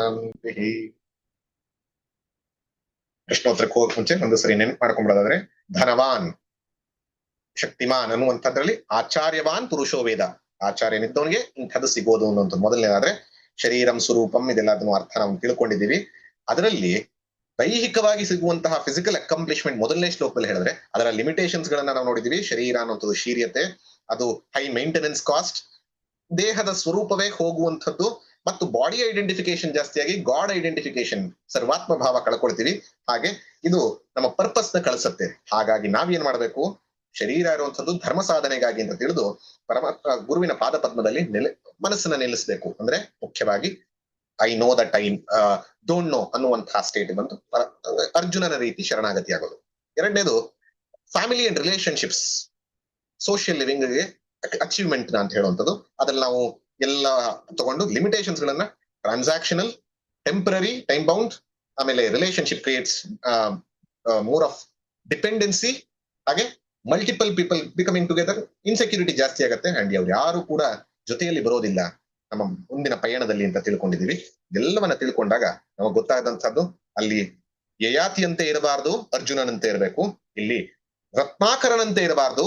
ಶಾಂತಿ ಪ್ರಶ್ನೋತ್ತರಕ್ಕೆ ಹೋಗಕ್ ಮುಂಚೆ ಒಂದು ಸರಿ ನೆನಪು ಮಾಡ್ಕೊಂಡ್ಬಿಡೋದಾದ್ರೆ ಧನವಾನ್, ಶಕ್ತಿಮಾನ್ ಅನ್ನುವಂಥದ್ರಲ್ಲಿ ಆಚಾರ್ಯವಾನ್ ಪುರುಷೋ ವೇದ. ಆಚಾರ್ಯನಿದ್ದವನಿಗೆ ಇಂಥದ್ದು ಸಿಗೋದು ಅನ್ನೋದು ಮೊದಲನೇದಾದ್ರೆ, ಶರೀರಂ ಸ್ವರೂಪಂ ಇದೆಲ್ಲದನ್ನು ಅರ್ಥ ನಾವು ತಿಳ್ಕೊಂಡಿದ್ದೀವಿ. ಅದರಲ್ಲಿ ದೈಹಿಕವಾಗಿ ಸಿಗುವಂತಹ ಫಿಸಿಕಲ್ ಅಕಂಪ್ಲಿಷ್ಮೆಂಟ್ ಮೊದಲನೇ ಶ್ಲೋಕದಲ್ಲಿ ಹೇಳಿದ್ರೆ, ಅದರ ಲಿಮಿಟೇಷನ್ಸ್ ಗಳನ್ನ ನಾವು ನೋಡಿದೀವಿ ಶರೀರ ಅನ್ನೋದು ಶೀರ್ಯತೆ, ಅದು ಹೈ ಮೈಂಟೆನೆನ್ಸ್ ಕಾಸ್ಟ್ ದೇಹದ ಸ್ವರೂಪವೇ ಹೋಗುವಂಥದ್ದು. ಮತ್ತು ಬಾಡಿ ಐಡೆಂಟಿಫಿಕೇಶನ್ ಜಾಸ್ತಿಯಾಗಿ ಗಾಡ್ ಐಡೆಂಟಿಫಿಕೇಶನ್ ಸರ್ವಾತ್ಮ ಭಾವ ಕಳ್ಕೊಳ್ತೀವಿ ಹಾಗೆ ಇದು ನಮ್ಮ ಪರ್ಪಸ್ನ ಕಳಿಸುತ್ತೆ. ಹಾಗಾಗಿ ನಾವೇನ್ ಮಾಡಬೇಕು? ಶರೀರ ಇರುವಂತದ್ದು ಧರ್ಮ ಸಾಧನೆಗಾಗಿ ಅಂತ ತಿಳಿದು ಪರಮಾತ್ಮ ಗುರುವಿನ ಪಾದ ಪದ್ಮದಲ್ಲಿ ನೆಲೆ ಮನಸ್ಸನ್ನ ನಿಲ್ಲಿಸಬೇಕು. ಅಂದ್ರೆ ಮುಖ್ಯವಾಗಿ I know that I don't know ಅನ್ನುವಂತಹ ಸ್ಟೇಟ್ ಬಂದು ಅರ್ಜುನನ ರೀತಿ ಶರಣಾಗತಿ ಆಗೋದು ಎರಡನೇದು ಫ್ಯಾಮಿಲಿ ಅಂಡ್ ರಿಲೇಶನ್ಶಿಪ್ಸ್ ಸೋಷಿಯಲ್ ಲಿವಿಂಗ್ಗೆ ಅಚೀವ್ಮೆಂಟ್ ಅಂತ ಹೇಳುವಂಥದ್ದು. ಅದ್ರಲ್ಲಿ ನಾವು ಎಲ್ಲ ತಗೊಂಡು ಲಿಮಿಟೇಷನ್ಸ್ ಗಳನ್ನ ಟ್ರಾನ್ಸಾಕ್ಷನಲ್ ಟೆಂಪರರಿ ಟೈಮ್ ಬೌಂಡ್ ಆಮೇಲೆ relationship creates more of dependency ಹಾಗೆ multiple people becoming together insecurity ಜಾಸ್ತಿ ಆಗುತ್ತೆ. ಅಂಡ್ ಅವ್ರು ಯಾರು ಕೂಡ ಜೊತೆಯಲ್ಲಿ ಬರೋದಿಲ್ಲ. ನಮ್ಮ ಮುಂದಿನ ಪಯಣದಲ್ಲಿ ಅಂತ ತಿಳ್ಕೊಂಡಿದೀವಿ ಎಲ್ಲವನ್ನ ತಿಳ್ಕೊಂಡಾಗ ನಮಗೆ ಗೊತ್ತಾದಂತಹದ್ದು ಅಲ್ಲಿ ಯಯಾತಿಯಂತೆ ಇರಬಾರ್ದು, ಅರ್ಜುನನಂತೆ ಇರಬೇಕು. ಇಲ್ಲಿ ರತ್ನಾಕರನಂತೆ ಇರಬಾರ್ದು,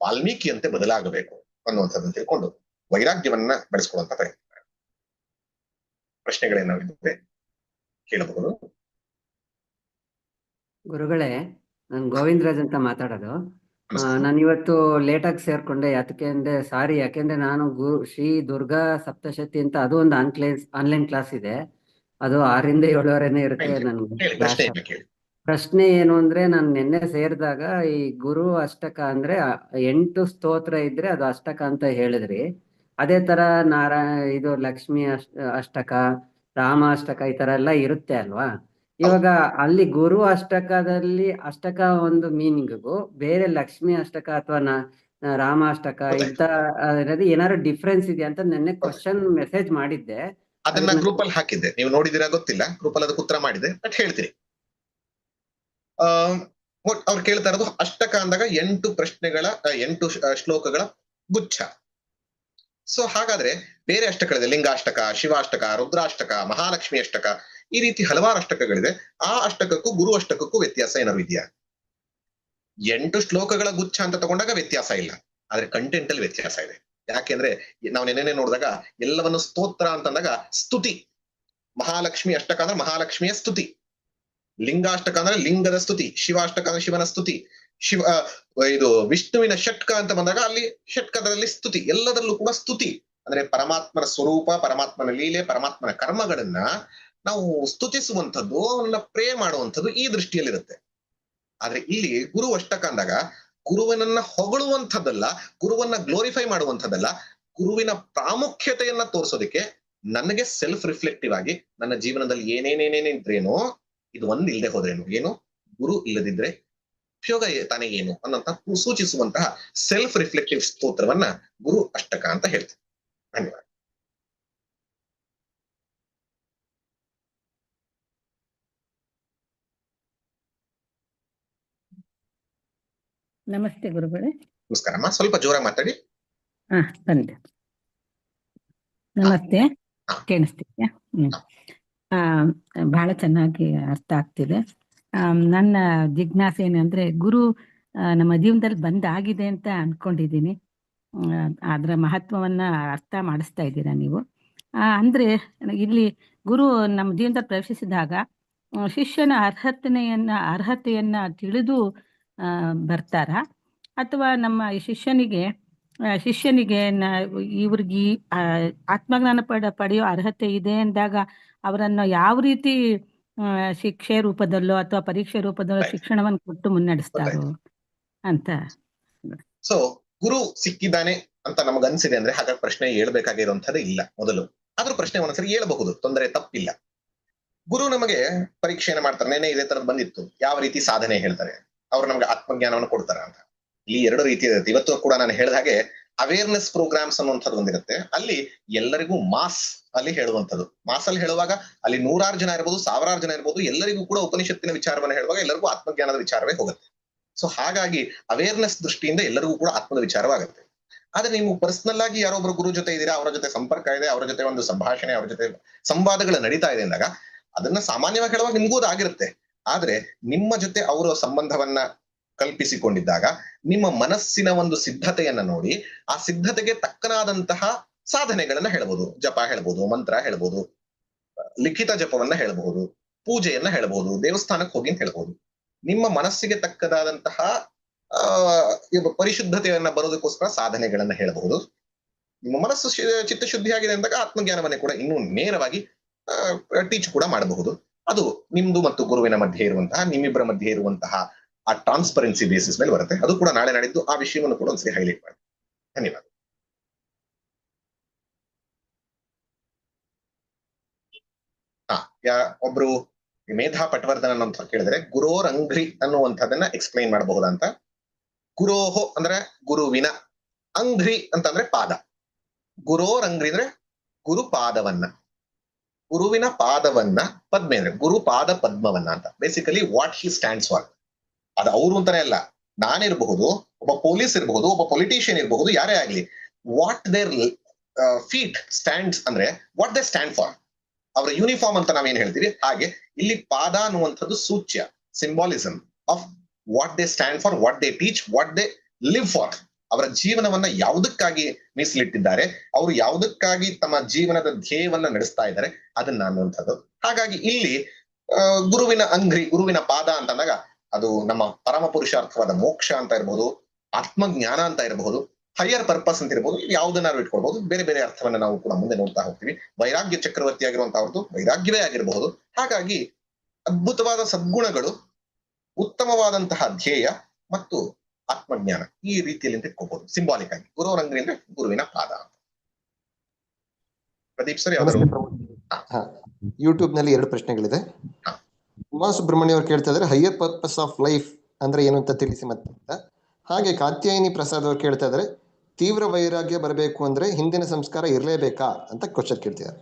ವಾಲ್ಮೀಕಿಯಂತೆ ಬದಲಾಗಬೇಕು ಅನ್ನುವಂಥದ್ದನ್ನು ತಿಳ್ಕೊಂಡು ವೈರಾಗ್ಯವನ್ನ ಬೆಳೆಸ್ಕೊಳ್ಳುವಂತ ಪ್ರಯತ್ನ. ಪ್ರಶ್ನೆಗಳೇನಾಗಿದ್ದರೆ ಕೇಳಬಹುದು. ಗುರುಗಳೇ ನಾನು ಗೋವಿಂದರಾಜ್ ಅಂತ ಮಾತಾಡೋದು. ನಾನು ಇವತ್ತು ಲೇಟಾಗಿ ಸೇರ್ಕೊಂಡೆ ಯಾತಕ್ಕೆ ಅಂದ್ರೆ ಸಾರಿ ಯಾಕೆಂದ್ರೆ ನಾನು ಗುರು ಶ್ರೀ ದುರ್ಗಾ ಸಪ್ತಶತಿ ಅಂತ ಅದು ಒಂದು ಆನ್ಲೈನ್ ಆನ್ಲೈನ್ ಕ್ಲಾಸ್ ಇದೆ. ಅದು ಆರಿಂದ ಏಳುವರೆನೇ ಇರುತ್ತೆ. ನನ್ಗೆ. ಪ್ರಶ್ನೆ ಏನು ಅಂದ್ರೆ ನಾನು ನಿನ್ನೆ ಸೇರಿದಾಗ ಈ ಗುರು ಅಷ್ಟಕ ಅಂದ್ರೆ ಎಂಟು ಸ್ತೋತ್ರ ಇದ್ರೆ ಅದು ಅಷ್ಟಕ ಅಂತ ಹೇಳಿದ್ರಿ. ಅದೇ ತರ ನಾರಾಯಣ ಇದು ಲಕ್ಷ್ಮಿ ಅಷ್ಟ ಅಷ್ಟಕ ರಾಮ ಅಷ್ಟಕ ಈ ತರ ಎಲ್ಲ ಇರುತ್ತೆ ಅಲ್ವಾ? ಇವಾಗ ಅಲ್ಲಿ ಗುರು ಅಷ್ಟಕದಲ್ಲಿ ಅಷ್ಟಕ ಒಂದು ಮೀನಿಂಗ್ಗೂ ಬೇರೆ ಲಕ್ಷ್ಮಿ ಅಷ್ಟಕ ಅಥವಾ ರಾಮ ಅಷ್ಟಕ ಇಂತ ಏನಾದ್ರು ಡಿಫ್ರೆನ್ಸ್ ಇದೆಯಾ ಅಂತ ನೆನ್ನೆ ಕ್ವಶನ್ ಮೆಸೇಜ್ ಮಾಡಿದ್ದೆ. ಅದನ್ನ ಗ್ರೂಪ್ ಅಲ್ಲಿ ಹಾಕಿದ್ದೆ. ನೀವು ನೋಡಿದಿರ ಗೊತ್ತಿಲ್ಲ. ಗ್ರೂಪ್ ಅಲ್ಲಿ ಅದಕ್ಕೆ ಉತ್ತರ ಮಾಡಿದೆ. ಬಟ್ ಹೇಳ್ತೀನಿ. ಆ ಅವ್ರು ಕೇಳ್ತಾ ಇರೋದು ಅಷ್ಟಕ ಅಂದಾಗ ಎಂಟು ಪ್ರಶ್ನೆಗಳ ಎಂಟು ಶ್ಲೋಕಗಳ ಗುಚ್ಛ. ಸೊ ಹಾಗಾದ್ರೆ ಬೇರೆ ಅಷ್ಟಕಗಳಿದೆ. ಲಿಂಗಾಷ್ಟಕ, ಶಿವಾಷ್ಟಕ, ರುದ್ರಾಷ್ಟಕ, ಮಹಾಲಕ್ಷ್ಮಿ ಅಷ್ಟಕ ಈ ರೀತಿ ಹಲವಾರು ಅಷ್ಟಕಗಳಿದೆ. ಆ ಅಷ್ಟಕಕ್ಕೂ ಗುರು ಅಷ್ಟಕಕ್ಕೂ ವ್ಯತ್ಯಾಸ ಏನಾದ್ರು ಇದೆಯಾ? ಎಂಟು ಶ್ಲೋಕಗಳ ಗುಚ್ಛ ಅಂತ ತಗೊಂಡಾಗ ವ್ಯತ್ಯಾಸ ಇಲ್ಲ. ಆದ್ರೆ ಕಂಟೆಂಟ್ ಅಲ್ಲಿ ವ್ಯತ್ಯಾಸ ಇದೆ. ಯಾಕೆಂದ್ರೆ ನಾವು ನೆನೆನೆ ನೋಡಿದಾಗ ಎಲ್ಲವನ್ನು ಸ್ತೋತ್ರ ಅಂತಂದಾಗ ಸ್ತುತಿ. ಮಹಾಲಕ್ಷ್ಮಿ ಅಷ್ಟಕ ಅಂದ್ರೆ ಮಹಾಲಕ್ಷ್ಮಿಯ ಸ್ತುತಿ. ಲಿಂಗಾಷ್ಟಕ ಅಂದ್ರೆ ಲಿಂಗದ ಸ್ತುತಿ. ಶಿವಾಷ್ಟಕ ಅಂದ್ರೆ ಶಿವನ ಸ್ತುತಿ. ಶಿವ ಇದು ವಿಷ್ಣುವಿನ ಷಟ್ಕ ಅಂತ ಬಂದಾಗ ಅಲ್ಲಿ ಷಟ್ಕದಲ್ಲಿ ಸ್ತುತಿ, ಎಲ್ಲದರಲ್ಲೂ ಕೂಡ ಸ್ತುತಿ. ಅಂದ್ರೆ ಪರಮಾತ್ಮನ ಸ್ವರೂಪ, ಪರಮಾತ್ಮನ ಲೀಲೆ, ಪರಮಾತ್ಮನ ಕರ್ಮಗಳನ್ನ ನಾವು ಸ್ತುತಿಸುವಂಥದ್ದು ಅವನ್ನ ಪ್ರೇ ಮಾಡುವಂಥದ್ದು ಈ ದೃಷ್ಟಿಯಲ್ಲಿರುತ್ತೆ. ಆದ್ರೆ ಇಲ್ಲಿ ಗುರು ಅಷ್ಟಕ ಅಂದಾಗ ಗುರುವನನ್ನ ಹೊಗಳುವಂಥದ್ದಲ್ಲ, ಗುರುವನ್ನ ಗ್ಲೋರಿಫೈ ಮಾಡುವಂಥದ್ದಲ್ಲ, ಗುರುವಿನ ಪ್ರಾಮುಖ್ಯತೆಯನ್ನ ತೋರಿಸೋದಕ್ಕೆ ನನಗೆ ಸೆಲ್ಫ್ ರಿಫ್ಲೆಕ್ಟಿವ್ ಆಗಿ ನನ್ನ ಜೀವನದಲ್ಲಿ ಏನೇನೇನೇನಿದ್ರೇನೋ, ಇದು ಒಂದ್ ಇಲ್ಲದೆ ಹೋದ್ರೇನು? ಏನು? ಗುರು ಇಲ್ಲದಿದ್ರೆ ಉಪಯೋಗ ತಾನೇನು ತಾನೇ ಏನು ಅನ್ನಂತ ಸೂಚಿಸುವಂತಹ ಸೆಲ್ಫ್ ರಿಫ್ಲೆಕ್ಟಿವ್ ಸ್ತೋತ್ರವನ್ನ ಗುರು ಅಷ್ಟಕ ಅಂತ ಹೇಳ್ತೀವಿ ಧನ್ಯವಾದ. ನಮಸ್ತೆ ಗುರುಗಳೇ. ನಮಸ್ಕಾರ ಅಮ್ಮ ಸ್ವಲ್ಪ ಜೋರಾಗಿ ಮಾತಾಡಿ. ಹಾ ಬಂದೆ. ನಮಸ್ತೆ. ಕೇಳಿಸ್ತಿದ್ಯಾ? ಹ್ಮ್. ಆ ಬಹಳ ಚೆನ್ನಾಗಿ ಅರ್ಥ ಆಗ್ತಿದೆ. ನನ್ನ ಜಿಜ್ಞಾಸೆ ಅಂದ್ರೆ ಗುರು ನಮ್ಮ ಜೀವನದಲ್ಲಿ ಬಂದಾಗಿದೆ ಅಂತ ಅನ್ಕೊಂಡಿದ್ದೀನಿ. ಅದರ ಮಹತ್ವವನ್ನ ಅರ್ಥ ಮಾಡಿಸ್ತಾ ಇದ್ದೀರಾ ನೀವು? ಅಂದ್ರೆ ಇಲ್ಲಿ ಗುರು ನಮ್ಮ ಜೀವನದಲ್ಲಿ ಪ್ರವೇಶಿಸಿದಾಗ ಶಿಷ್ಯನ ಅರ್ಹತೆಯನ್ನ ಅರ್ಹತೆಯನ್ನ ತಿಳಿದು ಬರ್ತಾರ? ಅಥವಾ ನಮ್ಮ ಶಿಷ್ಯನಿಗೆ ಶಿಷ್ಯನಿಗೆ ಇವ್ರಿಗೆ ಆತ್ಮಜ್ಞಾನ ಪಡ, ಪಡೆಯೋ ಅರ್ಹತೆ ಇದೆ ಅಂದಾಗ ಅವರನ್ನು ಯಾವ ರೀತಿ ಶಿಕ್ಷೆ ರೂಪದಲ್ಲೋ ಅಥವಾ ಪರೀಕ್ಷೆ ರೂಪದಲ್ಲೋ. ಶಿಕ್ಷಣವನ್ನು ಕೊಟ್ಟು ಮುನ್ನಡೆಸ್ತಾರೋ ಅಂತ. ಸೊ ಗುರು ಸಿಕ್ಕಿದ್ದಾನೆ ಅಂತ ನಮಗೆ ಅನ್ಸಿದೆ ಅಂದ್ರೆ ಹಾಗಾಗಿ ಪ್ರಶ್ನೆ ಹೇಳ್ಬೇಕಾಗಿರುವಂತದ್ದು ಇಲ್ಲ ಮೊದಲು. ಆದ್ರೂ ಪ್ರಶ್ನೆ ಒಂದ್ಸರಿ ಹೇಳ್ಬಹುದು ತೊಂದರೆ ತಪ್ಪಿಲ್ಲ. ಗುರು ನಮಗೆ ಪರೀಕ್ಷೆಯನ್ನು ಮಾಡ್ತಾರೆ ನೆನೆ ಇದೇ ತರದ್ ಬಂದಿತ್ತು. ಯಾವ ರೀತಿ ಸಾಧನೆ ಹೇಳ್ತಾರೆ? ಅವ್ರು ನಮ್ಗೆ ಆತ್ಮಜ್ಞಾನವನ್ನು ಕೊಡ್ತಾರೆ ಅಂತ. ಇಲ್ಲಿ ಎರಡು ರೀತಿ ಇರುತ್ತೆ. ಇವತ್ತು ಕೂಡ ನಾನು ಹೇಳಿದ ಹಾಗೆ ಅವೇರ್ನೆಸ್ ಪ್ರೋಗ್ರಾಮ್ಸ್ ಅನ್ನುವಂಥದ್ದು ಒಂದಿರುತ್ತೆ. ಅಲ್ಲಿ ಎಲ್ಲರಿಗೂ ಮಾಸ್ ಅಲ್ಲಿ ಹೇಳುವಂಥದ್ದು. ಮಾಸಲ್ಲಿ ಹೇಳುವಾಗ ಅಲ್ಲಿ ನೂರಾರು ಜನ ಇರ್ಬೋದು, ಸಾವಿರಾರು ಜನ ಇರ್ಬೋದು, ಎಲ್ಲರಿಗೂ ಕೂಡ ಉಪನಿಷತ್ತಿನ ವಿಚಾರವನ್ನು ಹೇಳುವಾಗ ಎಲ್ಲರಿಗೂ ಆತ್ಮಜ್ಞಾನದ ವಿಚಾರವೇ ಹೋಗುತ್ತೆ. ಸೊ ಹಾಗಾಗಿ ಅವೇರ್ನೆಸ್ ದೃಷ್ಟಿಯಿಂದ ಎಲ್ಲರಿಗೂ ಕೂಡ ಆತ್ಮದ ವಿಚಾರವಾಗುತ್ತೆ. ಆದ್ರೆ ನೀವು ಪರ್ಸನಲ್ ಆಗಿ ಯಾರೊಬ್ಬರು ಗುರು ಜೊತೆ ಇದ್ದೀರಾ, ಅವರ ಜೊತೆ ಸಂಪರ್ಕ ಇದೆ, ಅವರ ಜೊತೆ ಒಂದು ಸಂಭಾಷಣೆ, ಅವರ ಜೊತೆ ಸಂವಾದಗಳು ನಡೀತಾ ಇದೆ ಅಂದಾಗ ಅದನ್ನ ಸಾಮಾನ್ಯವಾಗಿ ಹೇಳುವಾಗ ನಿಮಗೂ ಅದಾಗಿರುತ್ತೆ ಆದ್ರೆ ನಿಮ್ಮ ಜೊತೆ ಅವರು ಸಂಬಂಧವನ್ನ ಕಲ್ಪಿಸಿಕೊಂಡಿದ್ದಾಗ ನಿಮ್ಮ ಮನಸ್ಸಿನ ಒಂದು ಸಿದ್ಧತೆಯನ್ನ ನೋಡಿ, ಆ ಸಿದ್ಧತೆಗೆ ತಕ್ಕನಾದಂತಹ ಸಾಧನೆಗಳನ್ನ ಹೇಳ್ಬೋದು, ಜಪ ಹೇಳ್ಬೋದು, ಮಂತ್ರ ಹೇಳ್ಬೋದು, ಲಿಖಿತ ಜಪವನ್ನ ಹೇಳ್ಬಹುದು, ಪೂಜೆಯನ್ನ ಹೇಳ್ಬಹುದು, ದೇವಸ್ಥಾನಕ್ಕೆ ಹೋಗಿ ಅಂತ ಹೇಳ್ಬಹುದು. ನಿಮ್ಮ ಮನಸ್ಸಿಗೆ ತಕ್ಕದಾದಂತಹ, ಆ ಪರಿಶುದ್ಧತೆಯನ್ನ ಬರೋದಕ್ಕೋಸ್ಕರ ಸಾಧನೆಗಳನ್ನ ಹೇಳಬಹುದು. ನಿಮ್ಮ ಮನಸ್ಸು ಚಿತ್ತ ಶುದ್ಧಿಯಾಗಿದೆ ಆಗಿದೆ ಅಂದಾಗ ಆತ್ಮಜ್ಞಾನವನ್ನೇ ಕೂಡ ಇನ್ನೂ ನೇರವಾಗಿ ಟೀಚ್ ಕೂಡ ಮಾಡಬಹುದು. ಅದು ನಿಮ್ದು ಮತ್ತು ಗುರುವಿನ ಮಧ್ಯೆ ಇರುವಂತಹ, ನಿಮ್ಮಿಬ್ಬರ ಮಧ್ಯೆ ಇರುವಂತಹ ಆ ಟ್ರಾನ್ಸ್ಪರೆನ್ಸಿ ಬೇಸಿಸ್ ಮೇಲೆ ಬರುತ್ತೆ. ಅದು ಕೂಡ ನಾಳೆ ನಾಡಿದ್ದು ಆ ವಿಷಯವನ್ನು ಕೂಡ ಒಂದ್ಸರಿ ಹೈಲೈಟ್ ಮಾಡಿ. ಧನ್ಯವಾದ. ಯಾ, ಒಬ್ರು ಮೇಧಾ ಪಟ್ವರ್ಧನ್ ಅಂತ ಕೇಳಿದ್ರೆ ಗುರೋರ್ ಅಂಗ್ರಿ ಅನ್ನುವಂಥದ್ದನ್ನ ಎಕ್ಸ್ಪ್ಲೈನ್ ಮಾಡಬಹುದಂತ ಗುರೋಹೋ ಅಂದ್ರೆ ಗುರುವಿನ, ಅಂಗ್ರಿ ಅಂತಂದ್ರೆ ಪಾದ. ಗುರೋರ್ ಅಂಗ್ರಿ ಅಂದ್ರೆ ಗುರು ಪಾದವನ್ನ ಗುರುವಿನ ಪಾದವನ್ನ, ಪದ್ಮೆ ಅಂದ್ರೆ ಗುರು ಪಾದ ಪದ್ಮವನ್ನ ಅಂತ. Basically what he stands for ಅದು ಅವರು ಅಂತಾನೆ ಅಲ್ಲ, ನಾನಿರಬಹುದು, ಒಬ್ಬ ಪೊಲೀಸ್ ಇರಬಹುದು, ಒಬ್ಬ ಪೊಲಿಟಿಷಿಯನ್ ಇರಬಹುದು, ಯಾರೇ ಆಗ್ಲಿ ವಾಟ್ ದೇರ್ ಫೀಟ್ ಸ್ಟ್ಯಾಂಡ್ಸ್ ಅಂದ್ರೆ ವಾಟ್ ದೇ ಸ್ಟ್ಯಾಂಡ್ ಫಾರ್ ಅವರ ಯೂನಿಫಾರ್ಮ್ ಅಂತ ನಾವೇನ್ ಹೇಳ್ತೀವಿ ಹಾಗೆ ಇಲ್ಲಿ ಪಾದ ಅನ್ನುವಂಥದ್ದು ಸೂಚ್ಯ symbolism of what they stand for what they teach what they live for ಅವರ ಜೀವನವನ್ನ ಯಾವುದಕ್ಕಾಗಿ ಮೀಸಲಿಟ್ಟಿದ್ದಾರೆ, ಅವರು ಯಾವುದಕ್ಕಾಗಿ ತಮ್ಮ ಜೀವನದ ಧ್ಯೇಯವನ್ನ ನಡೆಸ್ತಾ ಇದ್ದಾರೆ, ಅದನ್ನ ಅನ್ನುವಂಥದ್ದು. ಹಾಗಾಗಿ ಇಲ್ಲಿ ಗುರುವಿನ ಅಂಗ್ರಿ, ಗುರುವಿನ ಪಾದ ಅಂತಂದಾಗ ಅದು ನಮ್ಮ ಪರಮ ಪುರುಷಾರ್ಥವಾದ ಮೋಕ್ಷ ಅಂತ ಇರಬಹುದು ಆತ್ಮಜ್ಞಾನ ಅಂತ ಇರಬಹುದು ಹೈಯರ್ ಪರ್ಪಸ್ ಅಂತ ಇರ್ಬೋದು ಯಾವುದನ್ನಾರು ಇಟ್ಕೊಳ್ಬಹುದು ಬೇರೆ ಬೇರೆ ಅರ್ಥವನ್ನ ನಾವು ಕೂಡ ಮುಂದೆ ನೋಡ್ತಾ ಹೋಗ್ತೀವಿ. ವೈರಾಗ್ಯ ಚಕ್ರವರ್ತಿ ಆಗಿರುವಂತಹದ್ದು ವೈರಾಗ್ಯವೇ ಆಗಿರಬಹುದು. ಹಾಗಾಗಿ ಅದ್ಭುತವಾದ ಸದ್ಗುಣಗಳು ಉತ್ತಮವಾದಂತಹ ಧ್ಯೇಯ ಮತ್ತು ಆತ್ಮಜ್ಞಾನ ಈ ರೀತಿಯಲ್ಲಿ ಅಂತ ಇಟ್ಕೋಬಹುದು ಸಿಂಬಾಲಿಕ್ ಆಗಿ. ಗುರುವರಂಗ್ರಿ ಅಂದ್ರೆ ಗುರುವಿನ ಪಾದ ಪ್ರದೀಪ್ ಸರ್ ಯೂಟ್ಯೂಬ್ನಲ್ಲಿ ಎರಡು ಪ್ರಶ್ನೆಗಳಿದೆ. ಉಮಾ ಸುಬ್ರಹ್ಮಣ್ಯ ಅವರು ಕೇಳ್ತಾ ಇದ್ದಾರೆ ಹೈಯರ್ ಪರ್ಪಸ್ ಆಫ್ ಲೈಫ್ ಅಂದ್ರೆ ಏನು ಅಂತ ತಿಳಿಸಿ ಮತ್ತೆ ಹಾಗೆ ಕಾತ್ಯಾಯಿನಿ ಪ್ರಸಾದ್ ಅವರು ಕೇಳ್ತಾ ಇದ್ದಾರೆ ತೀವ್ರ ವೈರಾಗ್ಯ ಬರಬೇಕು ಅಂದ್ರೆ ಹಿಂದಿನ ಸಂಸ್ಕಾರ ಇರಲೇಬೇಕಾ ಅಂತ ಕ್ವಶನ್ ಕೇಳ್ತಿದ್ದಾರೆ.